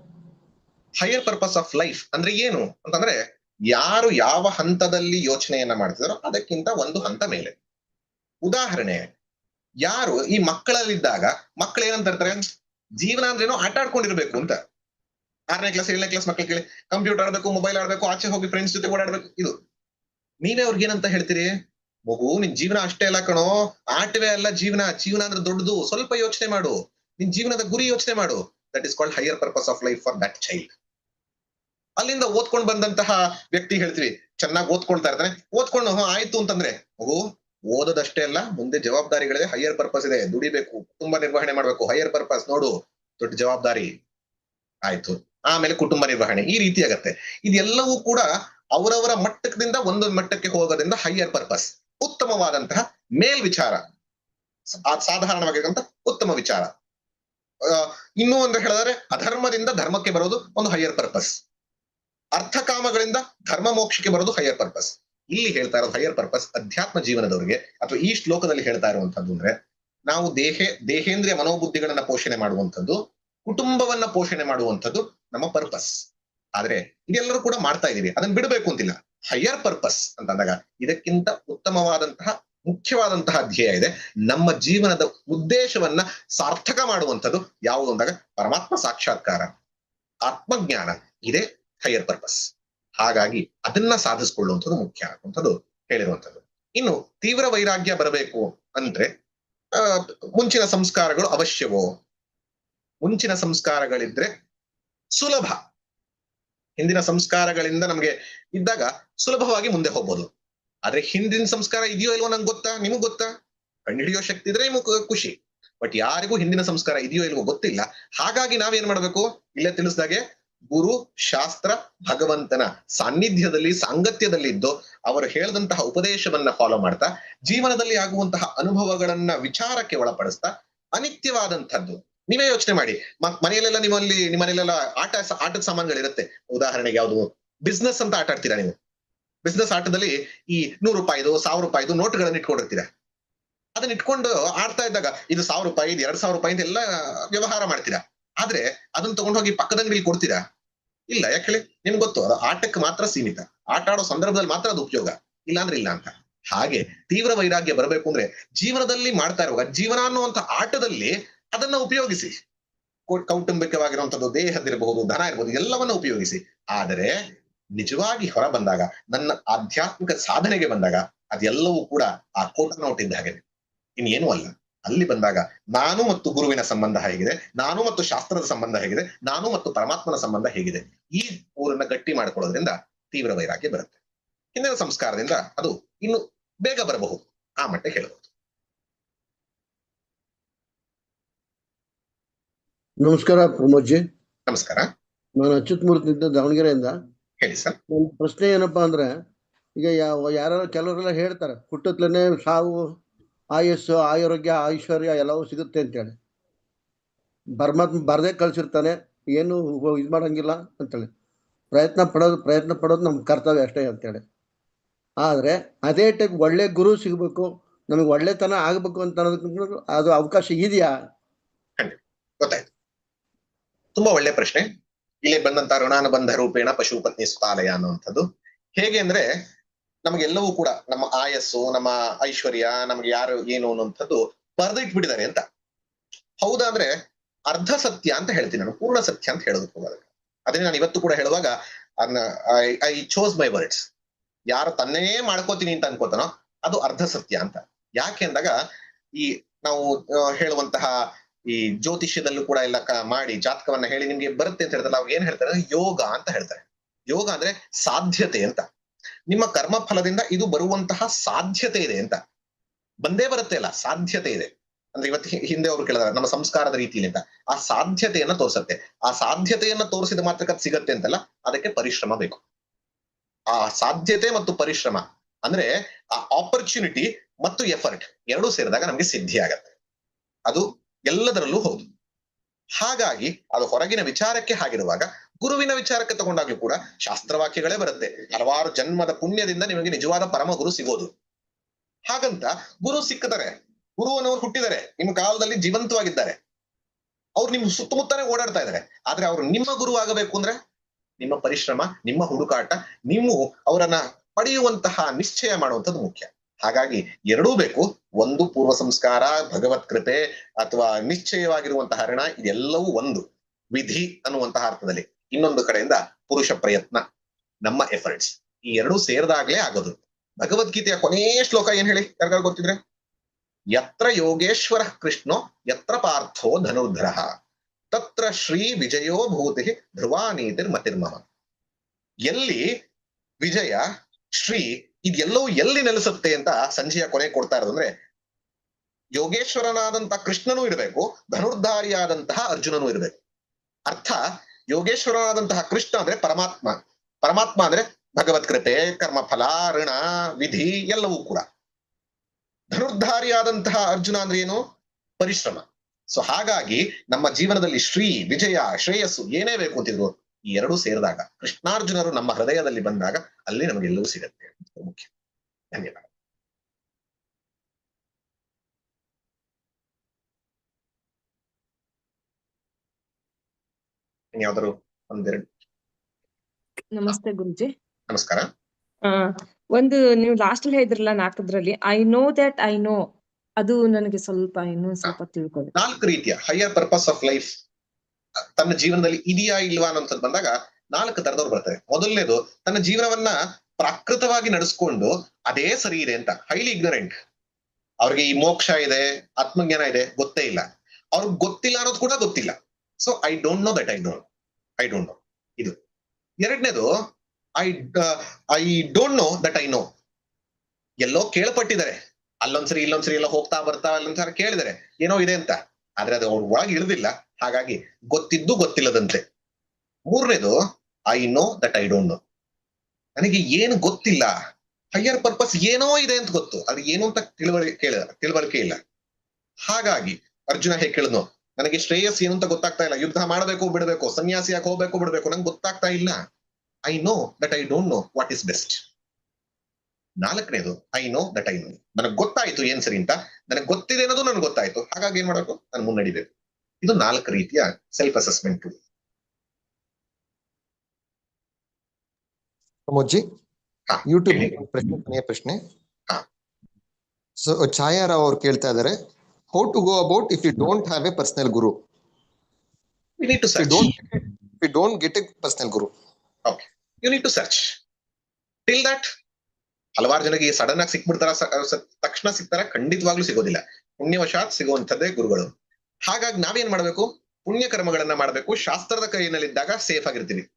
ಹೈಯರ್ ಪರ್ಪಸ್ ಆಫ್ ಲೈಫ್ ಅಂದ್ರೆ ಏನು? ಅಂತಂದ್ರೆ ಯಾರು ಯಾವ ಹಂತದಲ್ಲಿ ಯೋಚನೆಯನ್ನ ಮಾಡ್ತಿದಾರೋ ಅದಕ್ಕಿಂತ ಒಂದು ಹಂತ ಮೇಲೆ. ಉದಾಹರಣೆ, ಯಾರು ಈ ಮಕ್ಕಳಲ್ಲಿದ್ದಾಗ ಮಕ್ಕಳು ಏನಂತ ಇರ್ತಾರೆ ಜೀವನ ಏನೋ ಆಟ ಆಡ್ಕೊಂಡಿರ್ಬೇಕು ಅಂತ. ಆರನೇ ಕ್ಲಾಸ್ ಏಳನೇ ಕ್ಲಾಸ್ ಮಕ್ಕಳು ಕೇಳಿ ಕಂಪ್ಯೂಟರ್ ಆಡ್ಬೇಕು ಮೊಬೈಲ್ ಆಡ್ಬೇಕು, ಆಚೆ ಹೋಗಿ ಫ್ರೆಂಡ್ಸ್ ಜೊತೆ ಓಡಾಡ್ಬೇಕು, ಇದು. ನೀವೇ ಅವ್ರಿಗೆ ಏನಂತ ಹೇಳ್ತೀರಿ? ಮಗು, ನಿನ್ ಜೀವನ ಅಷ್ಟೇ ಅಲ್ಲ ಕಣೋ. ಆಟವೇ ಅಲ್ಲ ಜೀವನ. ಜೀವನ ಅಂದ್ರೆ ದೊಡ್ಡದು. ಸ್ವಲ್ಪ ಯೋಚನೆ ಮಾಡು. ನಿನ್ ಜೀವನದ ಗುರಿ ಯೋಚನೆ ಮಾಡು. That is called higher purpose of life for that child ಅಲ್ಲಿಂದ ಓದ್ಕೊಂಡ್ ಬಂದಂತಹ ವ್ಯಕ್ತಿ ಹೇಳ್ತೀವಿ, ಚೆನ್ನಾಗಿ ಓದ್ಕೊಳ್ತಾ ಇರ್ತಾನೆ. ಓದ್ಕೊಂಡು ಹಾ ಆಯ್ತು ಅಂತಂದ್ರೆ, ಮಗು, ಓದೋದಷ್ಟೇ ಅಲ್ಲ, ಮುಂದೆ ಜವಾಬ್ದಾರಿಗಳಿದೆ ಹೈಯರ್ ಪರ್ಪಸ್ ಇದೆ. ದುಡಿಬೇಕು, ಕುಟುಂಬ ನಿರ್ವಹಣೆ ಮಾಡ್ಬೇಕು. ಹೈಯರ್ ಪರ್ಪಸ್ ನೋಡು. ದೊಡ್ಡ ಜವಾಬ್ದಾರಿ. ಆಯ್ತು. ಆಮೇಲೆ ಕುಟುಂಬ ನಿರ್ವಹಣೆ. ಈ ರೀತಿ ಆಗತ್ತೆ. ಇದೆಲ್ಲವೂ ಕೂಡ ಅವರವರ ಮಟ್ಟದಿಂದ ಒಂದೊಂದು ಮಟ್ಟಕ್ಕೆ ಹೋಗೋದ್ರಿಂದ ಹೈಯರ್ ಪರ್ಪಸ್ ಉತ್ತಮವಾದಂತಹ ಮೇಲ್ ವಿಚಾರ ಸಾ- ಸಾಧಾರಣವಾಗಿರುವಂತ ಉತ್ತಮ ವಿಚಾರ. ಇನ್ನೂ ಒಂದು ಹೇಳಿದ್ರೆ ಅಧರ್ಮದಿಂದ ಧರ್ಮಕ್ಕೆ ಬರೋದು ಒಂದು ಹೈಯರ್ ಪರ್ಪಸ್ ಅರ್ಥಕಾಮಗಳಿಂದ ಧರ್ಮ ಮೋಕ್ಷಕ್ಕೆ ಬರೋದು ಹೈಯರ್ ಪರ್ಪಸ್ ಇಲ್ಲಿ ಹೇಳ್ತಾ ಇರೋದು ಹೈಯರ್ ಪರ್ಪಸ್ ಅಧ್ಯಾತ್ಮ ಜೀವನದವರಿಗೆ ಅಥವಾ ಈ ಶ್ಲೋಕದಲ್ಲಿ ಹೇಳ್ತಾ ಇರುವಂತದ್ದು ಅಂದ್ರೆ, ನಾವು ದೇಹ, ದೇಹೇಂದ್ರಿಯ ಮನೋಬುದ್ಧಿಗಳನ್ನ ಪೋಷಣೆ ಮಾಡುವಂಥದ್ದು, ಕುಟುಂಬವನ್ನ ಪೋಷಣೆ ಮಾಡುವಂಥದ್ದು ನಮ್ಮ ಪರ್ಪಸ್ ಆದ್ರೆ, ಇದೆಲ್ಲರೂ ಕೂಡ ಮಾಡ್ತಾ ಇದ್ದೀವಿ ಅದನ್ನ ಬಿಡಬೇಕು ಅಂತಿಲ್ಲ. ಹೈಯರ್ ಪರ್ಪಸ್ ಅಂತಂದಾಗ ಇದಕ್ಕಿಂತ ಉತ್ತಮವಾದಂತಹ ಮುಖ್ಯವಾದಂತಹ ಧ್ಯೇಯ ಇದೆ. ನಮ್ಮ ಜೀವನದ ಉದ್ದೇಶವನ್ನ ಸಾರ್ಥಕ ಮಾಡುವಂಥದ್ದು ಯಾವುದು ಅಂದಾಗ ಪರಮಾತ್ಮ ಸಾಕ್ಷಾತ್ಕಾರ, ಆತ್ಮಜ್ಞಾನ. ಇದೇ ಹೈಯರ್ ಪರ್ಪಸ್ ಹಾಗಾಗಿ ಅದನ್ನ ಸಾಧಿಸಿಕೊಳ್ಳುವಂಥದ್ದು ಮುಖ್ಯ ಅನ್ನುವಂಥದ್ದು ಹೇಳಿರುವಂಥದ್ದು. ಇನ್ನು ತೀವ್ರ ವೈರಾಗ್ಯ ಬರಬೇಕು ಅಂದ್ರೆ ಮುಂಚಿನ ಸಂಸ್ಕಾರಗಳು ಅವಶ್ಯವೋ? ಮುಂಚಿನ ಸಂಸ್ಕಾರಗಳಿದ್ರೆ ಸುಲಭ. ಹಿಂದಿನ ಸಂಸ್ಕಾರಗಳಿಂದ ನಮಗೆ ಇದ್ದಾಗ ಸುಲಭವಾಗಿ ಮುಂದೆ ಹೋಗ್ಬೋದು. ಆದ್ರೆ ಹಿಂದಿನ ಸಂಸ್ಕಾರ ಇದೆಯೋ ಇಲ್ವೋ ನಂಗೆ ಗೊತ್ತಾ? ನಿಮಗ್ ಗೊತ್ತಾ? ಕಂಡುಹಿಡಿಯೋ ಶಕ್ತಿ ಇದ್ರೆ ನಿಮಗ್ ಖುಷಿ. ಬಟ್ ಯಾರಿಗೂ ಹಿಂದಿನ ಸಂಸ್ಕಾರ ಇದೆಯೋ ಇಲ್ವೋ ಗೊತ್ತಿಲ್ಲ. ಹಾಗಾಗಿ ನಾವೇನ್ ಮಾಡ್ಬೇಕು? ಇಲ್ಲೇ ತಿಳಿಸ್ದಾಗೆ ಗುರು, ಶಾಸ್ತ್ರ, ಭಗವಂತನ ಸಾನ್ನಿಧ್ಯದಲ್ಲಿ ಸಾಂಗತ್ಯದಲ್ಲಿ ಇದ್ದು ಅವರು ಹೇಳದಂತಹ ಉಪದೇಶವನ್ನ ಫಾಲೋ ಮಾಡ್ತಾ, ಜೀವನದಲ್ಲಿ ಆಗುವಂತಹ ಅನುಭವಗಳನ್ನ ವಿಚಾರಕ್ಕೆ ಒಳಪಡಿಸ್ತಾ, ಅನಿತ್ಯವಾದಂಥದ್ದು. ನೀವೇ ಯೋಚನೆ ಮಾಡಿ. ಮನೆಯಲ್ಲೆಲ್ಲ ನಿಮ್ಮಲ್ಲಿ ನಿಮ್ಮ ಮನೆಯಲ್ಲೆಲ್ಲ ಆಟ ಆಟದ ಸಾಮಾನುಗಳಿರುತ್ತೆ. ಉದಾಹರಣೆಗೆ ಯಾವುದು? ಬಿಸ್ನೆಸ್ ಅಂತ ಆಟ ಆಡ್ತೀರಾ ನೀವು? ಬಿಸ್ನೆಸ್ ಆಟದಲ್ಲಿ ಈ ನೂರು ರೂಪಾಯಿದು, ಸಾವಿರ ರೂಪಾಯಿದು ನೋಟ್ಗಳನ್ನ ಇಟ್ಕೊಂಡಿರ್ತೀರಾ? ಅದನ್ನ ಇಟ್ಕೊಂಡು ಆಡ್ತಾ ಇದ್ದಾಗ ಇದು ಸಾವಿರ ರೂಪಾಯಿ, ಇದು ಎರಡ್ ಸಾವಿರ ರೂಪಾಯಿ ಎಲ್ಲ ವ್ಯವಹಾರ ಮಾಡ್ತೀರಾ? ಆದ್ರೆ ಅದನ್ನ ತಗೊಂಡು ಹೋಗಿ ಪಕ್ಕದ ಕೊಡ್ತೀರಾ? ಇಲ್ಲ, ಯಾಕೆ ಹೇಳಿ? ನಿಮ್ಗೆ ಗೊತ್ತು, ಅದು ಆಟಕ್ಕೆ ಮಾತ್ರ ಸೀಮಿತ. ಆಟ ಆಡೋ ಸಂದರ್ಭದಲ್ಲಿ ಮಾತ್ರ ಅದು ಉಪಯೋಗ. ಇಲ್ಲ ಅಂದ್ರೆ ಇಲ್ಲ ಅಂತ. ಹಾಗೆ ತೀವ್ರ ವೈರಾಗ್ಯ ಬರಬೇಕು ಅಂದ್ರೆ ಜೀವನದಲ್ಲಿ ಮಾಡ್ತಾ ಇರುವಾಗ ಜೀವನ ಅನ್ನುವಂತ ಆಟದಲ್ಲಿ ಅದನ್ನ ಉಪಯೋಗಿಸಿ. ಕೌಟುಂಬಿಕವಾಗಿರುವಂಥದ್ದು ದೇಹದಿರಬಹುದು ಧನ ಇರಬಹುದು, ಎಲ್ಲವನ್ನ ಉಪಯೋಗಿಸಿ. ಆದರೆ ನಿಜವಾಗಿ ಹೊರ ಬಂದಾಗ, ನನ್ನ ಆಧ್ಯಾತ್ಮಿಕ ಸಾಧನೆಗೆ ಬಂದಾಗ ಅದೆಲ್ಲವೂ ಕೂಡ ಆ ಕೋಟ ನೋಟ್ ಇದ್ದ ಹಾಗೆ. ಇನ್ನೇನು ಅಲ್ಲ. ಅಲ್ಲಿ ಬಂದಾಗ ನಾನು ಮತ್ತು ಗುರುವಿನ ಸಂಬಂಧ ಹೇಗಿದೆ, ನಾನು ಮತ್ತು ಶಾಸ್ತ್ರದ ಸಂಬಂಧ ಹೇಗಿದೆ, ನಾನು ಮತ್ತು ಪರಮಾತ್ಮನ ಸಂಬಂಧ ಹೇಗಿದೆ. ಈ ಊರನ್ನ ಗಟ್ಟಿ ಮಾಡ್ಕೊಳ್ಳೋದ್ರಿಂದ ತೀವ್ರ ವೈರಾಗ್ಯ ಬರುತ್ತೆ. ಹಿಂದಿನ ಸಂಸ್ಕಾರದಿಂದ ಅದು ಇನ್ನು ಬೇಗ ಬರಬಹುದು. ಆ ಮಟ್ಟಕ್ಕೆ ಹೇಳಬಹುದು ನಮಸ್ಕಾರ ಪ್ರಮೋದ್ಜಿ ನಮಸ್ಕಾರ. ನಾನು ಅಚ್ಯುತ್ ಮೂರ್ತಿ ದಾವಣಗೆರೆಯಿಂದ. ಹೇಳಿ ಸರ್. ನನ್ನ ಪ್ರಶ್ನೆ ಏನಪ್ಪಾ ಅಂದ್ರೆ ಈಗ ಯಾವ ಯಾರು ಕೆಲವರೆಲ್ಲ ಹೇಳ್ತಾರೆ ಹುಟ್ಟತ್ಲೇ ಸಾವು ಆಯಸ್ಸು ಆರೋಗ್ಯ ಐಶ್ವರ್ಯ ಎಲ್ಲವೂ ಸಿಗುತ್ತೆ ಅಂತೇಳಿ. ಪರಮಾತ್ಮ ಬರ್ದೇ ಕಳ್ಸಿರ್ತಾನೆ ಏನು ಇದು ಮಾಡಂಗಿಲ್ಲ ಅಂತೇಳಿ. ಪ್ರಯತ್ನ ಪಡೋದು ಪ್ರಯತ್ನ ಪಡೋದು ನಮ್ಮ ಕರ್ತವ್ಯ ಅಷ್ಟೇ ಅಂತೇಳಿ. ಆದರೆ ಅದೇ ಟೈಪ್ ಒಳ್ಳೆ ಗುರು ಸಿಗಬೇಕು ನಮಗೆ ಒಳ್ಳೆತನ ಆಗಬೇಕು ಅಂತ ಅನ್ನೋದಕ್ಕೆ ಅದು ಅವಕಾಶ ಇದೆಯಾ? ಗೊತ್ತಾಯ್ತು. ತುಂಬಾ ಒಳ್ಳೆ ಪ್ರಶ್ನೆ. ಇಲ್ಲಿ ಬಂದಂತ ಋಣಾನುಬಂಧ ರೂಪೇಣ ಪಶುಪತ್ನಿ ಸುತಾಲಯ ಅನ್ನುವಂಥದ್ದು. ಹೇಗೆ ಅಂದ್ರೆ ನಮಗೆಲ್ಲವೂ ಕೂಡ ನಮ್ಮ ಆಯಸ್ಸು, ನಮ್ಮ ಐಶ್ವರ್ಯ, ನಮ್ಗೆ ಯಾರು ಏನು ಅನ್ನುವಂಥದ್ದು ಬರೆದಿಟ್ಬಿಟ್ಟಿದ್ದಾರೆ ಅಂತ. ಹೌದಾ ಅಂದ್ರೆ ಅರ್ಧ ಸತ್ಯ ಅಂತ ಹೇಳ್ತೀನಿ ನಾನು, ಪೂರ್ಣ ಸತ್ಯ ಅಂತ ಹೇಳೋದಕ್ಕೆ ಹೋಗೋದು ಅದನ್ನ ನಾನು ಇವತ್ತು ಕೂಡ ಹೇಳುವಾಗ ಐ ಚೋಸ್ ಮೈ ವರ್ಡ್ಸ್ ಯಾರು ತನ್ನೇ ಮಾಡ್ಕೋತೀನಿ ಅಂತ ಅನ್ಕೋತಾನೋ ಅದು ಅರ್ಧ ಸತ್ಯ ಅಂತ. ಯಾಕೆ ಅಂದಾಗ ಈ ನಾವು ಹೇಳುವಂತಹ ಈ ಜ್ಯೋತಿಷ್ಯದಲ್ಲೂ ಕೂಡ ಎಲ್ಲ ಮಾಡಿ ಜಾತಕವನ್ನ ಹೇಳಿ ನಿಮ್ಗೆ ಬರುತ್ತೆ ಅಂತ ಹೇಳ್ತಾರೆ. ಅವ್ರು ಏನ್ ಹೇಳ್ತಾರೆ? ಯೋಗ ಅಂತ ಹೇಳ್ತಾರೆ. ಯೋಗ ಅಂದ್ರೆ ಸಾಧ್ಯತೆ ಅಂತ. ನಿಮ್ಮ ಕರ್ಮ ಫಲದಿಂದ ಇದು ಬರುವಂತಹ ಸಾಧ್ಯತೆ ಇದೆ ಅಂತ. ಬಂದೇ ಬರುತ್ತೆ ಅಲ್ಲ, ಸಾಧ್ಯತೆ ಇದೆ. ಅಂದ್ರೆ ಇವತ್ತು ಹಿಂದೆ ಅವರು ಕೇಳಿದಾರೆ, ನಮ್ಮ ಸಂಸ್ಕಾರದ ರೀತಿಯಲ್ಲಿ ಅಂತ. ಆ ಸಾಧ್ಯತೆಯನ್ನ ತೋರಿಸುತ್ತೆ. ಆ ಸಾಧ್ಯತೆಯನ್ನ ತೋರಿಸಿದ ಮಾತ್ರಕ್ಕೆ ಅದು ಸಿಗತ್ತೆ ಅಂತಲ್ಲ, ಅದಕ್ಕೆ ಪರಿಶ್ರಮ ಬೇಕು. ಆ ಸಾಧ್ಯತೆ ಮತ್ತು ಪರಿಶ್ರಮ ಅಂದ್ರೆ ಆ ಆಪರ್ಚುನಿಟಿ ಮತ್ತು ಎಫರ್ಟ್ ಎರಡೂ ಸೇರಿದಾಗ ನಮ್ಗೆ ಸಿದ್ಧಿ ಆಗತ್ತೆ. ಅದು ಎಲ್ಲದರಲ್ಲೂ ಹೌದು. ಹಾಗಾಗಿ ಅದು ಹೊರಗಿನ ವಿಚಾರಕ್ಕೆ ಹಾಗಿರುವಾಗ ಗುರುವಿನ ವಿಚಾರಕ್ಕೆ ತಗೊಂಡಾಗ್ಲೂ ಕೂಡ ಶಾಸ್ತ್ರವಾಕ್ಯಗಳೇ ಬರುತ್ತೆ. ಹಲವಾರು ಜನ್ಮದ ಪುಣ್ಯದಿಂದ ನಿಮಗೆ ನಿಜವಾದ ಪರಮ ಗುರು ಸಿಗೋದು. ಹಾಗಂತ ಗುರು ಸಿಕ್ಕಿದರೆ, ಗುರು ಅನ್ನೋರು ಹುಟ್ಟಿದ್ದಾರೆ ನಿಮ್ಮ ಕಾಲದಲ್ಲಿ ಜೀವಂತವಾಗಿದ್ದಾರೆ. ಅವ್ರು ನಿಮ್ಮ ಸುತ್ತಮುತ್ತನೇ ಓಡಾಡ್ತಾ ಇದ್ದಾರೆ. ಆದ್ರೆ ಅವರು ನಿಮ್ಮ ಗುರು ಆಗಬೇಕು ಅಂದ್ರೆ ನಿಮ್ಮ ಪರಿಶ್ರಮ, ನಿಮ್ಮ ಹುಡುಕಾಟ, ನೀವು ಅವರನ್ನ ಪಡೆಯುವಂತಹ ನಿಶ್ಚಯ ಮಾಡುವಂಥದ್ದು ಮುಖ್ಯ. ಹಾಗಾಗಿ ಎರಡೂ ಬೇಕು. ಒಂದು ಪೂರ್ವ ಸಂಸ್ಕಾರ, ಭಗವತ್ ಕೃಪೆ ಅಥವಾ ನಿಶ್ಚಯವಾಗಿರುವಂತಹ ಹರಣ, ಇದೆಲ್ಲವೂ ಒಂದು ವಿಧಿ ಅನ್ನುವಂತಹ ಅರ್ಥದಲ್ಲಿ. ಇನ್ನೊಂದು ಕಡೆಯಿಂದ ಪುರುಷ ಪ್ರಯತ್ನ, ನಮ್ಮ ಎಫರ್ಟ್ಸ್ ಈ ಎರಡೂ ಸೇರಿದಾಗ್ಲೇ ಆಗೋದು. ಭಗವದ್ಗೀತೆಯ ಕೊನೆಯ ಶ್ಲೋಕ ಏನ್ ಹೇಳಿ? ಯಾರಿಗಾರು ಗೊತ್ತಿದ್ರೆ? ಯತ್ರ ಯೋಗೇಶ್ವರ ಕೃಷ್ಣೋ, ಯತ್ರ ಪಾರ್ಥೋ ಧನುರ್ಧರ. ತತ್ರ ಶ್ರೀ ವಿಜಯೋ ಭೂತಿ ಧ್ರುವ ಎಲ್ಲಿ ವಿಜಯ, ಶ್ರೀ ಇದೆಲ್ಲವೂ ಎಲ್ಲಿ ನೆಲೆಸುತ್ತೆ ಅಂತ ಸಂಜೆಯ ಕೊನೆ ಕೊಡ್ತಾ ಇರೋದಂದ್ರೆ ಯೋಗೇಶ್ವರನಾದಂತಹ ಕೃಷ್ಣನೂ ಇರಬೇಕು, ಧನುರ್ಧಾರಿಯಾದಂತಹ ಅರ್ಜುನನೂ ಇರಬೇಕು. ಅರ್ಥ? ಯೋಗೇಶ್ವರನಾದಂತಹ ಕೃಷ್ಣ ಅಂದ್ರೆ ಪರಮಾತ್ಮ. ಪರಮಾತ್ಮ ಅಂದ್ರೆ ಭಗವತ್ ಕೃಪೆ ಕರ್ಮಫಲ ಋಣ, ವಿಧಿ ಎಲ್ಲವೂ ಕೂಡ. ಧನುರ್ಧಾರಿಯಾದಂತಹ ಅರ್ಜುನ ಅಂದ್ರೆ ಏನು? ಪರಿಶ್ರಮ. ಸೊ ಹಾಗಾಗಿ ನಮ್ಮ ಜೀವನದಲ್ಲಿ ಶ್ರೀ, ವಿಜಯ, ಶ್ರೇಯಸ್ಸು ಏನೇ ಬೇಕು ಅಂತಿದ್ರು ಈ ಎರಡು ಸೇರಿದಾಗ ಕೃಷ್ಣಾರ್ಜುನರು ನಮ್ಮ ಹೃದಯದಲ್ಲಿ ಬಂದಾಗ ಅಲ್ಲಿ ನಮಗೆಲ್ಲವೂ ಸಿಗತ್ತೆ ಮುಖ್ಯ. ಧನ್ಯವಾದ. ಯಾವ್ದಾರು ಒಂದೆರಡು? ನಮಸ್ತೆ ಗುರುಜಿ. ನಮಸ್ಕಾರ. ಆ ಒಂದು ನೀವು ಲಾಸ್ಟ್ ಅಲ್ಲಿ ಹೇಳಿದ್ರಲ್ಲ ನಾಲ್ಕದ್ರಲ್ಲಿ I know that I know ಅದು ನನಗೆ ಸ್ವಲ್ಪ ಇನ್ನೂ ಸ್ವಲ್ಪ ತಿಳ್ಕೊಳ್ಳಿ ನಾಲ್ಕು ರೀತಿಯ ಹೈಯರ್ ಪರ್ಪಸ್ ಆಫ್ ಲೈಫ್ ತನ್ನ ಜೀವನದಲ್ಲಿ ಇದೆಯಾ ಇಲ್ವಾ ಅನ್ನೋಂಥದ್ದು ಬಂದಾಗ ನಾಲ್ಕು ತರದವ್ರು ಬರ್ತಾರೆ ಮೊದಲನೇದು, ತನ್ನ ಜೀವನವನ್ನ ಪ್ರಾಕೃತವಾಗಿ ನಡೆಸ್ಕೊಂಡು ಅದೇ ಸರಿ ಇದೆ ಅಂತ ಹೈಲಿ ಇಗ್ನರೆಂಟ್ ಅವ್ರಿಗೆ ಈ ಮೋಕ್ಷ ಇದೆ, ಆತ್ಮಜ್ಞಾನ ಇದೆ, ಗೊತ್ತೇ ಇಲ್ಲ. ಅವ್ರಿಗೆ ಗೊತ್ತಿಲ್ಲ ಅನ್ನೋದು ಕೂಡ ಗೊತ್ತಿಲ್ಲ. So I don't know that I don't I don't know ಇದು. ಎರಡನೇದು I I don't know that I know ಎಲ್ಲೋ ಕೇಳಪಟ್ಟಿದ್ದಾರೆ. ಅಲ್ಲೊಂದ್ಸರಿ, ಇಲ್ಲೊಂದ್ಸರಿ ಎಲ್ಲ ಹೋಗ್ತಾ ಬರ್ತಾ ಅಲ್ಲೊಂದ್ಸರಿ ಕೇಳಿದರೆ ಏನೋ ಇದೆ ಅಂತ. ಆದ್ರೆ ಅದು ಅವ್ರ ಒಳಗೆ ಇಳಿದಿಲ್ಲ ಹಾಗಾಗಿ ಗೊತ್ತಿದ್ದು ಗೊತ್ತಿಲ್ಲದಂತೆ. ಮೂರನೇದು I know that I don't know ನನಗೆ ಏನು ಗೊತ್ತಿಲ್ಲ ಹೈಯರ್ ಪರ್ಪಸ್ ಏನೋ ಇದೆ ಅಂತ ಗೊತ್ತು ಅದು ಏನು ಅಂತ ತಿಳುವಳಿಕೆ ತಿಳುವಳಿಕೆ ಇಲ್ಲ. ಹಾಗಾಗಿ ಅರ್ಜುನ ಹೇಗೆ ಕೇಳಿದ್ನು, ನನಗೆ ಶ್ರೇಯಸ್ ಏನು ಅಂತ ಗೊತ್ತಾಗ್ತಾ ಇಲ್ಲ, ಯುದ್ಧ ಮಾಡಬೇಕು, ಬಿಡಬೇಕು ಸನ್ಯಾಸಿಯಾಗಿ ಹೋಗ್ಬೇಕು, ಬಿಡಬೇಕು, ನಂಗೆ ಗೊತ್ತಾಗ್ತಾ ಇಲ್ಲ. I know that I don't know what is best ನಾಲ್ಕನೇದು I know that I know ನನಗೆ ಗೊತ್ತಾಯ್ತು ಏನ್ ಸರಿ ಅಂತ, ನನಗೆ ಗೊತ್ತಿದೆ ಅನ್ನೋದು ನನಗೆ ಗೊತ್ತಾಯ್ತು. ಹಾಗಾಗಿ ಏನ್ ಮಾಡಬೇಕು? ನಾನು ಮುನ್ನಡಿಬೇಕು. ಇದು ನಾಲ್ಕು ರೀತಿಯ ಸೆಲ್ಫ್ ಅಸೆಸ್ಮೆಂಟ್ ಪ್ರಮೋದ್ಜಿ ಹಾ, ಯೂಟ್ಯೂಬ್. ಪ್ರಶ್ನೆ ಕೊನೆಯ ಪ್ರಶ್ನೆ ಹಾ. ಸೊ ಛಾಯಾರಾವ್ ಅವ್ರು ಕೇಳ್ತಾ ಇದ್ದಾರೆ how to go about if you don't have a personal guru You need to search you you don't get a personal guru. You need to search. Till that, ಹಲವಾರು ಜನಕ್ಕೆ ಸಡನ್ ಆಗಿ ಸಿಕ್ಬಿಡ್ತಾರ ತಕ್ಷಣ ಸಿಗ್ತಾರ ಖಂಡಿತವಾಗ್ಲೂ ಸಿಗೋದಿಲ್ಲ ಪುಣ್ಯವಶಾತ್ ಸಿಗುವಂತದ್ದೇ ಗುರುಗಳು ಹಾಗಾಗಿ ನಾವೇನ್ ಮಾಡ್ಬೇಕು? ಪುಣ್ಯ ಕರ್ಮಗಳನ್ನ ಮಾಡ್ಬೇಕು. ಶಾಸ್ತ್ರದ ಕೈಯಲ್ಲಿದ್ದಾಗ ಸೇಫ್ ಆಗಿರ್ತೀವಿ.